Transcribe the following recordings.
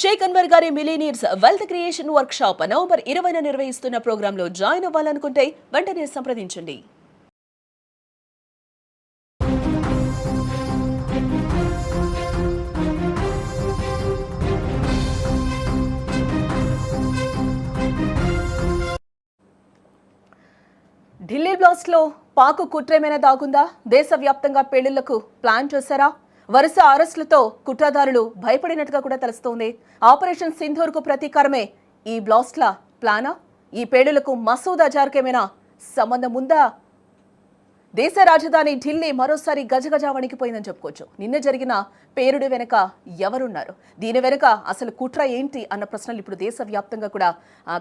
షేక్ అన్వర్ గారి millionaires wealth creation workshop November ఇరవైన నిర్వహిస్తున్న ప్రోగ్రాంలో జాయిన్ అవ్వాలనుకుంటే వెంటనే సంప్రదించండి. ఢిల్లీ బ్లాస్ట్లో పాకు కుట్రేమైనా దాగుందా? దేశవ్యాప్తంగా పెళ్ళిళ్ళకు ప్లాన్ చేశారా? వరుస అరెస్టులతో కుట్రదారులు భయపడినట్టుగా కూడా తెలుస్తోంది. ఆపరేషన్ సింధూర్కు ప్రతీకారమే ఈ బ్లాస్ట్ల ప్లానా? ఈ పేలులకు మసూద్ అజార్కేమైనా సంబంధం ఉందా? దేశ రాజధాని ఢిల్లీ మరోసారి గజగజ వణికిపోయిందని చెప్పుకోవచ్చు. నిన్న జరిగిన పేరుడు వెనుక ఎవరున్నారు? దీని వెనుక అసలు కుట్ర ఏంటి అన్న ప్రశ్నలు ఇప్పుడు దేశవ్యాప్తంగా కూడా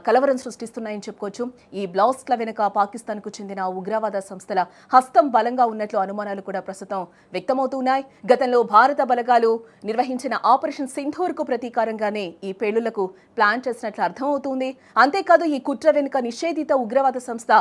కలవరం సృష్టిస్తున్నాయని చెప్పుకోవచ్చు. ఈ బ్లౌస్ల వెనుక పాకిస్తాన్కు చెందిన ఉగ్రవాద సంస్థల హస్తం బలంగా ఉన్నట్లు అనుమానాలు కూడా ప్రస్తుతం వ్యక్తమవుతున్నాయి. గతంలో భారత బలగాలు నిర్వహించిన ఆపరేషన్ సింధూర్కు ప్రతీకారంగానే ఈ పేలుళ్ళకు ప్లాన్ చేసినట్లు అర్థమవుతుంది. అంతేకాదు ఈ కుట్ర వెనుక నిషేధిత ఉగ్రవాద సంస్థ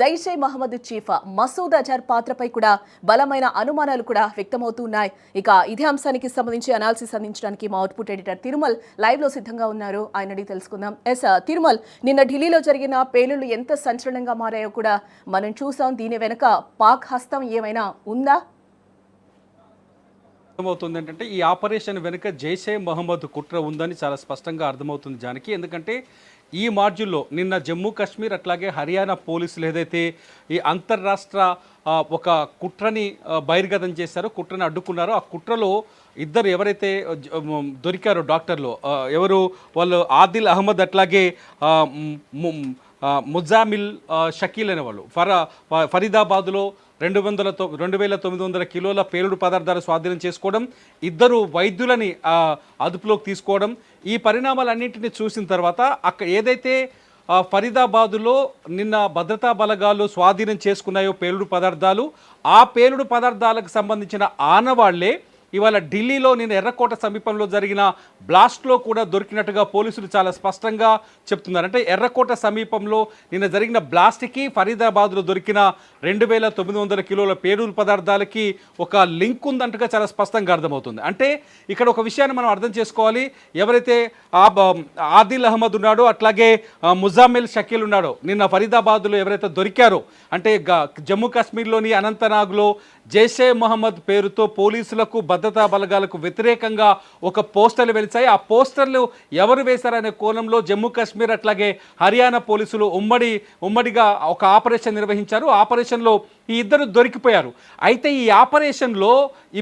జైషే మహమ్మద్ చీఫ్ మసూద్ అజార్ పాత్రపై కూడా బలమైన అనుమానాలు కూడా వ్యక్తమవుతున్నాయి. ఇక ఇదే అంశానికి సంబంధించి అనాలిసిస్ అందించడానికి మా అవుట్పుట్ ఎడిటర్ తిరుమల్ లైవ్లో సిద్ధంగా ఉన్నారు. ఆయన అడిగి తెలుసుకుందాం. ఎస్ తిరుమల్ నిన్న ఢిల్లీలో జరిగిన పేలుళ్ళు ఎంత సంచలనంగా మారాయో కూడా మనం చూసాం. దీని వెనుక పాక్ హస్తం ఏమైనా ఉందా? అర్థమవుతుంది ఏంటంటే ఈ ఆపరేషన్ వెనుక జైషే మహమ్మద్ కుట్ర ఉందని చాలా స్పష్టంగా అర్థమవుతుంది జానికి. ఎందుకంటే ఈ మాడ్యూల్లో నిన్న జమ్మూ కాశ్మీర్ అట్లాగే హర్యానా పోలీసులు ఏదైతే ఈ అంతర్రాష్ట్ర ఒక కుట్రని బహిర్గతం చేశారో కుట్రని అడ్డుకున్నారో ఆ కుట్రలో ఇద్దరు ఎవరైతే దొరికారో డాక్టర్లు ఎవరు వాళ్ళు ఆదిల్ అహ్మద్ అట్లాగే ముజామిల్ షకీల్ అనేవాళ్ళు. ఫర ఫ- ఫరీదాబాద్లో రెండు వందల తొ రెండు వేల తొమ్మిది వందల కిలోల పేలుడు పదార్థాలు స్వాధీనం చేసుకోవడం ఇద్దరు వైద్యులని అదుపులోకి తీసుకోవడం ఈ పరిణామాలన్నింటినీ చూసిన తర్వాత అక్కడ ఏదైతే ఫరీదాబాదులో నిన్న భద్రతా బలగాలు స్వాధీనం చేసుకున్నాయో పేలుడు పదార్థాలు ఆ పేలుడు పదార్థాలకు సంబంధించిన ఆనవాళ్ళే ఇవాళ ఢిల్లీలో నేను ఎర్రకోట సమీపంలో జరిగిన బ్లాస్ట్లో కూడా దొరికినట్టుగా పోలీసులు చాలా స్పష్టంగా చెప్తున్నారు. అంటే ఎర్రకోట సమీపంలో నిన్న జరిగిన బ్లాస్ట్కి ఫరీదాబాద్లో దొరికిన రెండు వేల తొమ్మిది వందల కిలోల పేరుల పదార్థాలకి ఒక లింక్ ఉందంటగా చాలా స్పష్టంగా అర్థమవుతుంది. అంటే ఇక్కడ ఒక విషయాన్ని మనం అర్థం చేసుకోవాలి. ఎవరైతే ఆ బ- ఆదిల్ అహ్మద్ ఉన్నాడో అట్లాగే ముజామిల్ షకీల్ ఉన్నాడో నిన్న ఫరీదాబాద్లో ఎవరైతే దొరికారో అంటే జమ్మూ కాశ్మీర్లోని అనంతనాగ్లో జైషే మహమ్మద్ పేరుతో పోలీసులకు భద్రతా బలగాలకు వ్యతిరేకంగా ఒక పోస్టర్లు వెలిచాయి ఆ పోస్టర్లు ఎవరు వేశారనే కోణంలో జమ్మూ కాశ్మీర్ అట్లాగే హర్యానా పోలీసులు ఉమ్మడి ఉమ్మడిగా ఒక ఆపరేషన్ నిర్వహించారు. ఆపరేషన్లో ఈ ఇద్దరు దొరికిపోయారు. అయితే ఈ ఆపరేషన్లో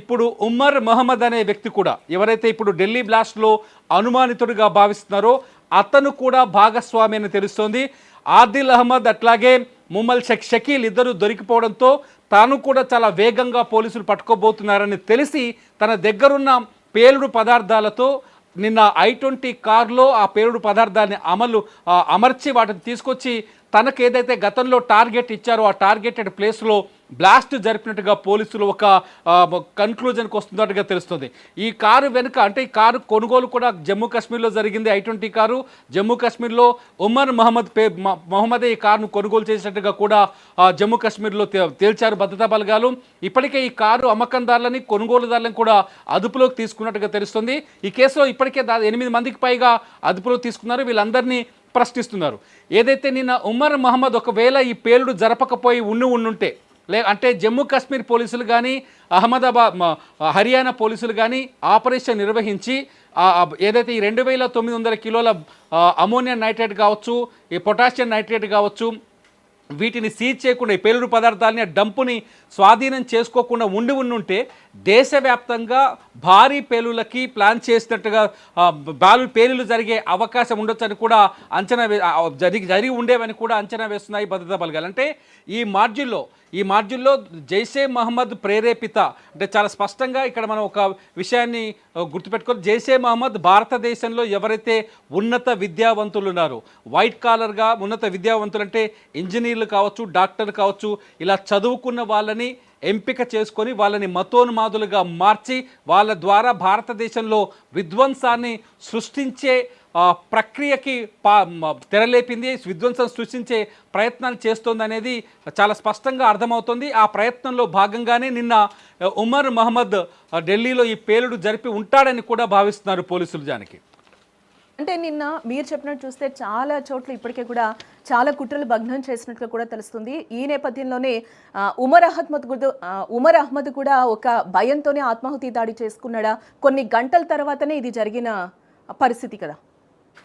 ఇప్పుడు ఉమ్మర్ మహమ్మద్ అనే వ్యక్తి కూడా ఎవరైతే ఇప్పుడు ఢిల్లీ బ్లాస్ట్లో అనుమానితుడిగా భావిస్తున్నారో అతను కూడా భాగస్వామి అని తెలుస్తోంది. ఆదిల్ అహ్మద్ అట్లాగే ముమ్మల్ షక్ షకీల్ ఇద్దరు దొరికిపోవడంతో తాను కూడా చాలా వేగంగా పోలీసులు పట్టుకోబోతున్నారని తెలిసి తన దగ్గరున్న పేలుడు పదార్థాలతో నిన్న ఐ ట్వంటీ కార్లో ఆ పేలుడు పదార్థాన్ని అమలు అమర్చి వాటిని తీసుకొచ్చి తనకేదైతే ఏదైతే గతంలో టార్గెట్ ఇచ్చారో ఆ టార్గెటెడ్ ప్లేస్లో బ్లాస్ట్ జరిపినట్టుగా పోలీసులు ఒక కన్క్లూజన్కి వస్తున్నట్టుగా తెలుస్తుంది. ఈ కారు వెనుక అంటే ఈ కారు కొనుగోలు కూడా జమ్మూ కాశ్మీర్లో జరిగింది ఐ ట్వంటీ కారు. జమ్మూ కాశ్మీర్లో ఉమర్ మహమ్మద్ పే మ- మొహమ్మదే ఈ కారును కొనుగోలు చేసినట్టుగా కూడా జమ్మూ కాశ్మీర్లో తేల్చారు భద్రతా బలగాలు. ఇప్పటికే ఈ కారు అమ్మకందారులని కొనుగోలుదారులను కూడా అదుపులోకి తీసుకున్నట్టుగా తెలుస్తుంది. ఈ కేసులో ఇప్పటికే దా ఎనిమిది మందికి పైగా అదుపులోకి తీసుకున్నారు. వీళ్ళందరినీ ప్రశ్నిస్తున్నారు. ఏదైతే నిన్న ఉమర్ మహమ్మద్ ఒకవేళ ఈ పేలుడు జరపకపోయి ఉండి ఉండుంటే లే అంటే జమ్మూ కాశ్మీర్ పోలీసులు కానీ అహ్మదాబాద్ హర్యానా పోలీసులు కానీ ఆపరేషన్ నిర్వహించి ఏదైతే ఈ రెండు వేల తొమ్మిది వందల కిలోల అమోనియం నైట్రేట్ కావచ్చు ఈ పొటాషియం నైట్రేట్ కావచ్చు వీటిని సీజ్ చేయకుండా ఈ పేలుడు పదార్థాలని డంపుని స్వాధీనం చేసుకోకుండా ఉండి ఉండుంటే దేశవ్యాప్తంగా భారీ పేలులకి ప్లాన్ చేసినట్టుగా బాలు పేలులు జరిగే అవకాశం ఉండొచ్చని కూడా అంచనా జరిగి జరిగి ఉండేవని కూడా అంచనా వేస్తున్నాయి భద్రతా బలగాలు. అంటే ఈ మాడ్యూల్లో ఈ మాడ్యూల్లో జైషే మహమ్మద్ ప్రేరేపిత. అంటే చాలా స్పష్టంగా ఇక్కడ మనం ఒక విషయాన్ని గుర్తుపెట్టుకోవాలి. జైషే మహమ్మద్ భారతదేశంలో ఎవరైతే ఉన్నత విద్యావంతులు ఉన్నారో వైట్ కాలర్గా ఉన్నత విద్యావంతులు అంటే ఇంజనీర్లు కావచ్చు డాక్టర్లు కావచ్చు ఇలా చదువుకున్న వాళ్ళని ఎంపిక చేసుకొని వాళ్ళని మతోన్మాదులుగా మార్చి వాళ్ళ ద్వారా భారతదేశంలో విధ్వంసాన్ని సృష్టించే ప్రక్రియకి పా తెరలేపింది విధ్వంసం సృష్టించే ప్రయత్నాలు చేస్తోంది అనేది చాలా స్పష్టంగా అర్థమవుతుంది. ఆ ప్రయత్నంలో భాగంగానే నిన్న ఉమర్ మహమ్మద్ ఢిల్లీలో ఈ పేలుడు జరిపి ఉంటాడని కూడా భావిస్తున్నారు పోలీసులు జానికి. అంటే నిన్న మీరు చెప్పినట్టు చూస్తే చాలా చోట్ల ఇప్పటికే కూడా చాలా కుట్రలు భగ్నం చేసినట్లు కూడా తెలుస్తుంది. ఈ నేపథ్యంలోనే ఉమర్ అహ్మద్ ఉమర్ అహ్మద్ కూడా ఒక భయంతోనే ఆత్మాహుతి దాడి చేసుకున్నాడా? కొన్ని గంటల తర్వాతనే ఇది జరిగిన పరిస్థితి కదా?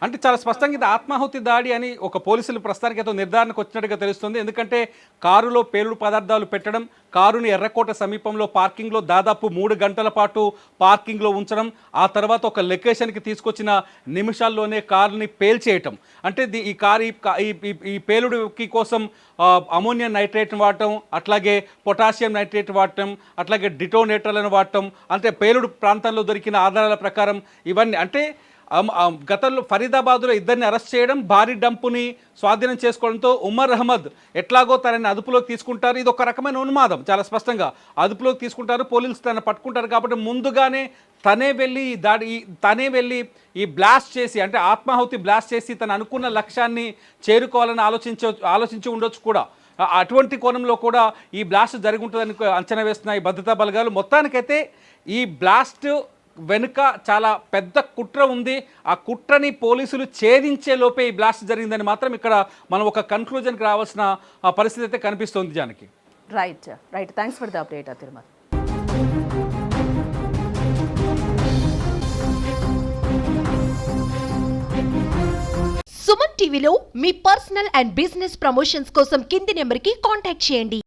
అంటే చాలా స్పష్టంగా ఇది ఆత్మాహుతి దాడి అని ఒక పోలీసులు ప్రస్తుతానికి ఏదో నిర్ధారణకు వచ్చినట్టుగా తెలుస్తుంది. ఎందుకంటే కారులో పేలుడు పదార్థాలు పెట్టడం కారుని ఎర్రకోట సమీపంలో పార్కింగ్లో దాదాపు మూడు గంటల పాటు పార్కింగ్లో ఉంచడం ఆ తర్వాత ఒక లొకేషన్కి తీసుకొచ్చిన నిమిషాల్లోనే కారుని పేల్చేయటం అంటే ది- ఈ కారు ఈ పేలుడుకి కోసం అమోనియం నైట్రేట్ వాడటం అట్లాగే పొటాషియం నైట్రేట్ వాడటం అట్లాగే డిటోనేటర్లను వాడటం అంటే పేలుడు ప్రాంతంలో దొరికిన ఆధారాల ప్రకారం ఇవన్నీ. అంటే గతంలో ఫరీదాబాద్లో ఇద్దరిని అరెస్ట్ చేయడం భారీ డంపుని స్వాధీనం చేసుకోవడంతో ఉమర్ అహ్మద్ ఎట్లాగో తనని అదుపులోకి తీసుకుంటారు. ఇది ఒక రకమైన ఉన్మాదం చాలా స్పష్టంగా. అదుపులోకి తీసుకుంటారు పోలీసులు తనని పట్టుకుంటారు కాబట్టి ముందుగానే తనే వెళ్ళి ఈ దాడి ఈ- తనే వెళ్ళి ఈ బ్లాస్ట్ చేసి అంటే ఆత్మాహుతి బ్లాస్ట్ చేసి తను అనుకున్న లక్ష్యాన్ని చేరుకోవాలని ఆలోచించ ఆలోచించి ఉండొచ్చు కూడా. అటువంటి కోణంలో కూడా ఈ బ్లాస్ట్ జరిగి ఉంటుందని అంచనా వేస్తున్నాయి భద్రతా బలగాలు. మొత్తానికైతే ఈ బ్లాస్ట్ వెనుక చాలా పెద్ద కుట్ర ఉంది. ఆ కుట్రని పోలీసులు ఛేదించే లోపే ఈ బ్లాస్ట్ జరిగిందని మాత్రం ఇక్కడ మనం ఒక కన్క్లూజన్కి రావాల్సిన ఆ పరిస్థితి అయితే కనిపిస్తోంది Janaki. Right right thanks for the update Tirumala Suman టీవీలో మీ పర్సనల్ అండ్ బిజినెస్ ప్రమోషన్స్ కోసం కింది నెంబర్కి కాంటాక్ట్ చేయండి.